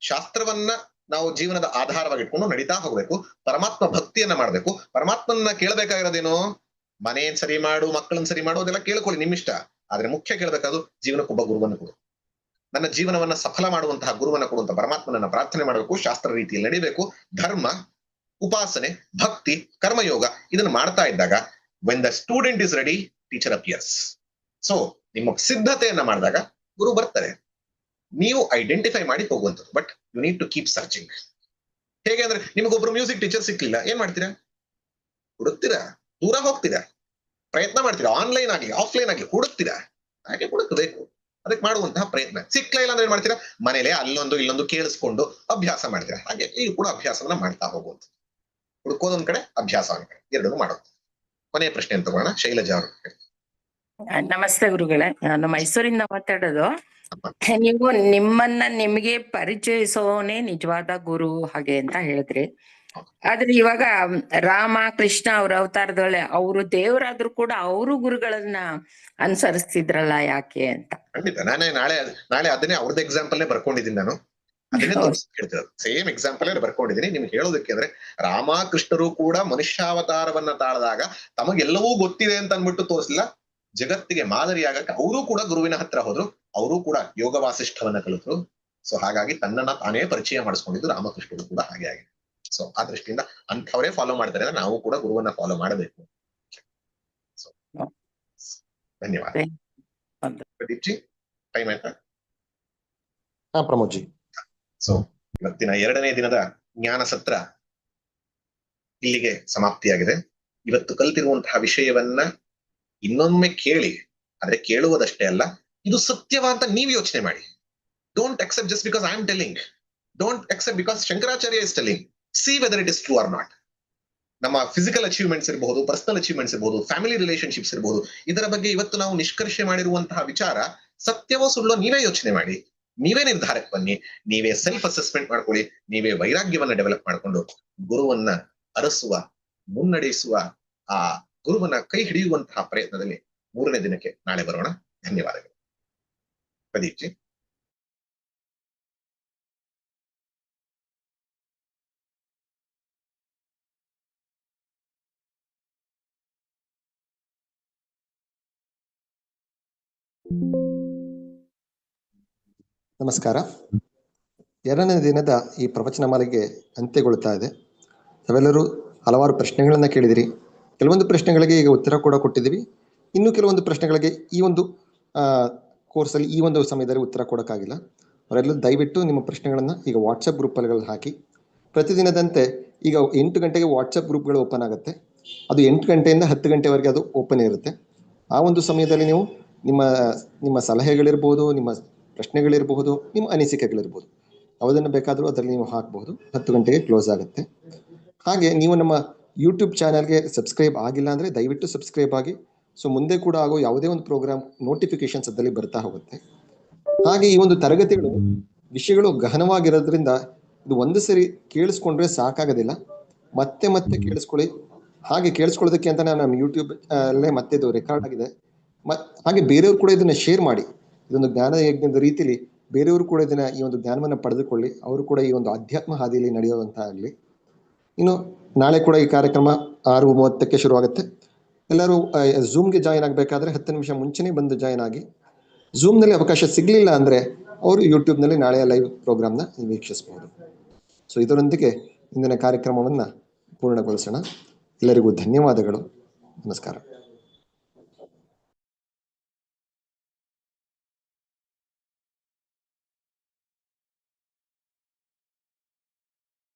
ಶಾಸ್ತ್ರವನ್ನ ನಾವು ಜೀವನದ ಆಧಾರವಾಗಿ ಇಟ್ಕೊಂಡು ನಡೀತಾ ಹೋಗ್ಬೇಕು. ಪರಮಾತ್ಮ ಭಕ್ತಿಯನ್ನ ಮಾಡ್ಬೇಕು. ಪರಮಾತ್ಮನ್ನ ಕೇಳಬೇಕಾಗಿರೋದೇನು? ಮನೆಯನ್ ಸರಿ ಮಾಡು, ಮಕ್ಕಳನ್ನ ಸರಿ ಮಾಡು ಅದೆಲ್ಲ ಕೇಳ್ಕೊಳ್ಳಿ, ನಿಮ್ಮಿಷ್ಟ. ಆದ್ರೆ ಮುಖ್ಯ ಕೇಳಬೇಕಾದ್ರು ಜೀವನಕ್ಕೊಬ್ಬ ಗುರುವನ್ನು ಕೊಡು. ನನ್ನ ಜೀವನವನ್ನ ಸಫಲ ಮಾಡುವಂತಹ ಗುರುವನ್ನ ಕೊಡುವಂತ ಪರಮಾತ್ಮನನ್ನ ಪ್ರಾರ್ಥನೆ ಮಾಡಬೇಕು. ಶಾಸ್ತ್ರ ರೀತಿಯಲ್ಲಿ ನಡಿಬೇಕು. ಧರ್ಮ, ಉಪಾಸನೆ, ಭಕ್ತಿ, ಕರ್ಮಯೋಗ ಇದನ್ನ ಮಾಡ್ತಾ ಇದ್ದಾಗ when the student is ready teacher appears so ನಿಮ್ಮ ಸಿದ್ಧತೆಯನ್ನ ಮಾಡಿದಾಗ ಗುರು ಬರ್ತಾರೆ. ನೀವು ಐಡೆಂಟಿಫೈ ಮಾಡಿ ಹೋಗುವಂಥದ್ದು. But you need to keep searching ಹೇಗೆ ಅಂದ್ರೆ, ನಿಮಗೊಬ್ರು ಮ್ಯೂಸಿಕ್ ಟೀಚರ್ ಸಿಕ್ಲಿಲ್ಲ. ಏನ್ ಮಾಡ್ತೀರಾ? ಹುಡುಕ್ತೀರಾ? ದೂರ ಹೋಗ್ತೀರಾ? ಪ್ರಯತ್ನ ಮಾಡ್ತೀರಾ? ಆನ್ಲೈನ್ ಆಗಲಿ ಆಫ್ಲೈನ್ ಆಗಲಿ ಹುಡುಕ್ತೀರಾ? ಹಾಗೆ ಹುಡುಕಬೇಕು. ಅದಕ್ಕೆ ಮಾಡುವಂತಹ ಪ್ರಯತ್ನ. ಸಿಕ್ಲೇ ಇಲ್ಲ ಅಂದ್ರೆ ಏನ್ ಮಾಡ್ತೀರಾ? ಮನೇಲೆ ಅಲ್ಲೊಂದು ಇಲ್ಲೊಂದು ಕೇಳಿಸ್ಕೊಂಡು ಅಭ್ಯಾಸ ಮಾಡ್ತೀರಾ? ಹಾಗೆ ಇಲ್ಲಿ ಕೂಡ ಅಭ್ಯಾಸವನ್ನ ಮಾಡ್ತಾ ಹೋಗುವಂತ ಹುಡುಕೋದೊಂದ್ ಕಡೆ ಅಭ್ಯಾಸ ಒಂದ್ ಕಡೆ. ಎರಡನ್ನೂ ಮಾಡೋದು. ಕೊನೆಯ ಪ್ರಶ್ನೆ ಅಂತ ತಗೋಣ. ಶೈಲಜಾ ಅವರು ನಮಸ್ತೆ ಗುರುಗಳೇ. ನಾನು ಮೈಸೂರಿಂದ ಮಾತಾಡೋದು. ನೀವು ನಿಮ್ಮನ್ನ ನಿಮಗೆ ಪರಿಚಯಿಸೋನೇ ನಿಜವಾದ ಗುರು ಹಾಗೆ ಅಂತ ಹೇಳಿದ್ರಿ. ಆದ್ರೆ ಇವಾಗ ರಾಮ ಕೃಷ್ಣ ಅವ್ರ ಅವತಾರದೊಳೆ ಅವರು ದೇವರಾದ್ರೂ ಕೂಡ ಅವರು ಗುರುಗಳನ್ನ ಅನುಸರಿಸ್ತಿದ್ರಲ್ಲ ಯಾಕೆ ಅಂತ. ಖಂಡಿತ. ನಾನೇ ನಾಳೆ ನಾಳೆ ಅದನ್ನೇ ಅವ್ರದ್ದು ಎಕ್ಸಾಂಪಲ್ ಬರ್ಕೊಂಡಿದ್ದೀನಿ ನಾನು. ಸೇಮ್ ಎಕ್ಸಾಂಪಲ್ ಬರ್ಕೊಂಡಿದ್ದೀನಿ. ನಿಮ್ಗೆ ಹೇಳೋದಕ್ಕೆ ಅಂದ್ರೆ ರಾಮಕೃಷ್ಣರು ಕೂಡ ಮನುಷ್ಯಾವತಾರವನ್ನ ತಾಳದಾಗ ತಮಗೆಲ್ಲವೂ ಗೊತ್ತಿದೆ ಅಂತ ಅನ್ಬಿಟ್ಟು ತೋರಿಸಿಲ್ಲ. ಜಗತ್ತಿಗೆ ಮಾದರಿಯಾಗಕ್ಕೆ ಅವರು ಕೂಡ ಗುರುವಿನ ಹತ್ರ ಹೋದ್ರು ಅವರು ಕೂಡ ಯೋಗ ವಾಸಿಷ್ಠವನ್ನ ಕಲಿತರು. ಸೊ ಹಾಗಾಗಿ ತನ್ನನ್ನ ತಾನೇ ಪರಿಚಯ ಮಾಡಿಸ್ಕೊಂಡಿದ್ದು ರಾಮಕೃಷ್ಣರು ಕೂಡ ಹಾಗೆ ಆಗಿದೆ. ಸೊ ಆ ದೃಷ್ಟಿಯಿಂದ ಅಂಥವರೇ ಫಾಲೋ ಮಾಡ್ತಾರೆ ಅಂದ್ರೆ ನಾವು ಕೂಡ ಗುರುವನ್ನ ಫಾಲೋ ಮಾಡಬೇಕು. ಸೊ ಧನ್ಯವಾದ. ಧನ್ಯವಾದ. ಪ್ರದೀಪ್ ಜಿ ಟೈಮ್ ಆಯ್ತಾ? ಹಾ ಪ್ರಮೋದ್ ಜಿ ಸೊ ಇವತ್ತಿನ ಎರಡನೇ ದಿನದ ಜ್ಞಾನ ಸತ್ರ ಇಲ್ಲಿಗೆ ಸಮಾಪ್ತಿಯಾಗಿದೆ. ಇವತ್ತು ಕಲ್ತಿರುವಂತಹ ವಿಷಯವನ್ನ ಇನ್ನೊಮ್ಮೆ ಕೇಳಿ ಆದ್ರೆ ಕೇಳುವುದಷ್ಟೇ ಅಲ್ಲ, ಇದು ಸತ್ಯವ ಅಂತ ನೀವು ಯೋಚನೆ ಮಾಡಿ. Don't accept just because I am telling don't accept because Shankaracharya is telling see whether it is true or not ನಮ್ಮ ಫಿಸಿಕಲ್ ಅಚೀವ್ಮೆಂಟ್ಸ್ ಇರಬಹುದು ಪರ್ಸನಲ್ ಅಚೀವ್ಮೆಂಟ್ಸ್ ಇರಬಹುದು ಫ್ಯಾಮಿಲಿ ರಿಲೇಶನ್ಶಿಪ್ಸ್ ಇರಬಹುದು, ಇದರ ಬಗ್ಗೆ ಇವತ್ತು ನಾವು ನಿಷ್ಕರ್ಷೆ ಮಾಡಿರುವಂತಹ ವಿಚಾರ ಸತ್ಯವೋ ಸುಳ್ಳೋ ನೀವೇ ಯೋಚನೆ ಮಾಡಿ. ನೀವೇ ನಿರ್ಧಾರಕ್ಕೆ ಬನ್ನಿ. ನೀವೇ ಸೆಲ್ಫ್ ಅಸೆಸ್ಮೆಂಟ್ ಮಾಡ್ಕೊಳ್ಳಿ. ನೀವೇ ವೈರಾಗ್ಯವನ್ನ ಡೆವಲಪ್ ಮಾಡ್ಕೊಂಡು ಗುರುವನ್ನ ಅರಸುವ, ಮುನ್ನಡೆಸುವ ಆ ಗುರುವನ್ನ ಕೈ ಹಿಡಿಯುವಂತಹ ಪ್ರಯತ್ನದಲ್ಲಿ ಮೂರನೇ ದಿನಕ್ಕೆ ನಾಳೆ ಬರೋಣ. ಧನ್ಯವಾದಗಳು. ಪ್ರದೀಪ್ ಜಿ ನಮಸ್ಕಾರ. ಎರಡನೇ ದಿನದ ಈ ಪ್ರವಚನ ಮಾಲೆಗೆ ಅಂತ್ಯಗೊಳ್ತಾ ಇದೆ. ತಾವೆಲ್ಲರೂ ಹಲವಾರು ಪ್ರಶ್ನೆಗಳನ್ನ ಕೇಳಿದಿರಿ. ಕೆಲವೊಂದು ಪ್ರಶ್ನೆಗಳಿಗೆ ಈಗ ಉತ್ತರ ಕೂಡ ಕೊಟ್ಟಿದ್ದೀವಿ. ಇನ್ನು ಕೆಲವೊಂದು ಪ್ರಶ್ನೆಗಳಿಗೆ ಈ ಒಂದು ಕೋರ್ಸಲ್ಲಿ ಈ ಒಂದು ಸಮಯದಲ್ಲಿ ಉತ್ತರ ಕೊಡೋಕ್ಕಾಗಿಲ್ಲ. ಅವರೆಲ್ಲ ದಯವಿಟ್ಟು ನಿಮ್ಮ ಪ್ರಶ್ನೆಗಳನ್ನು ಈಗ ವಾಟ್ಸಪ್ ಗ್ರೂಪಲ್ಲಿ ಹಾಕಿ. ಪ್ರತಿದಿನದಂತೆ ಈಗ ಎಂಟು ಗಂಟೆಗೆ ವಾಟ್ಸಪ್ ಗ್ರೂಪ್ಗಳು ಓಪನ್ ಆಗುತ್ತೆ. ಅದು ಎಂಟು ಗಂಟೆಯಿಂದ ಹತ್ತು ಗಂಟೆವರೆಗೆ ಅದು ಓಪನ್ ಇರುತ್ತೆ. ಆ ಒಂದು ಸಮಯದಲ್ಲಿ ನೀವು ನಿಮ್ಮ ನಿಮ್ಮ ಸಲಹೆಗಳಿರ್ಬೋದು, ನಿಮ್ಮ ಪ್ರಶ್ನೆಗಳಿರಬಹುದು ನಿಮ್ಮ ಅನಿಸಿಕೆಗಳಿರ್ಬೋದು. ಯಾವುದನ್ನು ಬೇಕಾದರೂ ಅದರಲ್ಲಿ ನೀವು ಹಾಕಬಹುದು ಹತ್ತು ಗಂಟೆಗೆ ಕ್ಲೋಸ್ ಆಗುತ್ತೆ. ಹಾಗೆ ನೀವು ನಮ್ಮ ಯೂಟ್ಯೂಬ್ ಚಾನಲ್ಗೆ ಸಬ್ಸ್ಕ್ರೈಬ್ ಆಗಿಲ್ಲ ಅಂದರೆ ದಯವಿಟ್ಟು ಸಬ್ಸ್ಕ್ರೈಬ್ ಆಗಿ. ಸೊ ಮುಂದೆ ಕೂಡ ಆಗೋ ಯಾವುದೇ ಒಂದು ಪ್ರೋಗ್ರಾಮ್ ನೋಟಿಫಿಕೇಶನ್ಸ್ ಅದರಲ್ಲಿ ಬರ್ತಾ ಹೋಗುತ್ತೆ. ಹಾಗೆ ಈ ಒಂದು ತರಗತಿಗಳು ವಿಷಯಗಳು ಗಹನವಾಗಿರೋದ್ರಿಂದ ಇದು ಒಂದು ಸರಿ ಕೇಳಿಸ್ಕೊಂಡ್ರೆ ಸಾಕಾಗೋದಿಲ್ಲ. ಮತ್ತೆ ಮತ್ತೆ ಕೇಳಿಸ್ಕೊಳ್ಳಿ. ಹಾಗೆ ಕೇಳಿಸ್ಕೊಳ್ಳೋದಕ್ಕೆ ಅಂತ ನಾನು ನಮ್ಮ ಯೂಟ್ಯೂಬ್ ಅಲ್ಲೇ ಮತ್ತೆ ಇದು ರೆಕಾರ್ಡ್ ಆಗಿದೆ. ಮತ್ ಹಾಗೆ ಬೇರೆಯವ್ರು ಕೂಡ ಇದನ್ನ ಶೇರ್ ಮಾಡಿ. ಇದೊಂದು ಜ್ಞಾನ ಯಜ್ಞದ ರೀತಿಲಿ ಬೇರೆಯವರು ಕೂಡ ಇದನ್ನ ಈ ಒಂದು ಜ್ಞಾನವನ್ನು ಪಡೆದುಕೊಳ್ಳಿ. ಅವರು ಕೂಡ ಈ ಒಂದು ಅಧ್ಯಾತ್ಮ ಹಾದಿಯಲ್ಲಿ ನಡೆಯುವಂತ ಆಗಲಿ. ಇನ್ನು ನಾಳೆ ಕೂಡ ಈ ಕಾರ್ಯಕ್ರಮ ಆರು ಮೂವತ್ತಕ್ಕೆ ಶುರುವಾಗುತ್ತೆ. ಎಲ್ಲರೂ ಝೂಮ್ಗೆ ಜಾಯಿನ್ ಆಗಬೇಕಾದ್ರೆ ಹತ್ತು ನಿಮಿಷ ಮುಂಚೆನೇ ಬಂದು ಜಾಯಿನ್ ಆಗಿ. ಝೂಮ್ನಲ್ಲಿ ಅವಕಾಶ ಸಿಗಲಿಲ್ಲ ಅಂದರೆ ಅವರು ಯೂಟ್ಯೂಬ್ನಲ್ಲಿ ನಾಳೆಯ ಲೈವ್ ಪ್ರೋಗ್ರಾಮ್ನ ವೀಕ್ಷಿಸಬಹುದು. ಸೊ ಇದರೊಂದಿಗೆ ಇಂದಿನ ಕಾರ್ಯಕ್ರಮವನ್ನು ಪೂರ್ಣಗೊಳಿಸೋಣ. ಎಲ್ಲರಿಗೂ ಧನ್ಯವಾದಗಳು. ನಮಸ್ಕಾರ.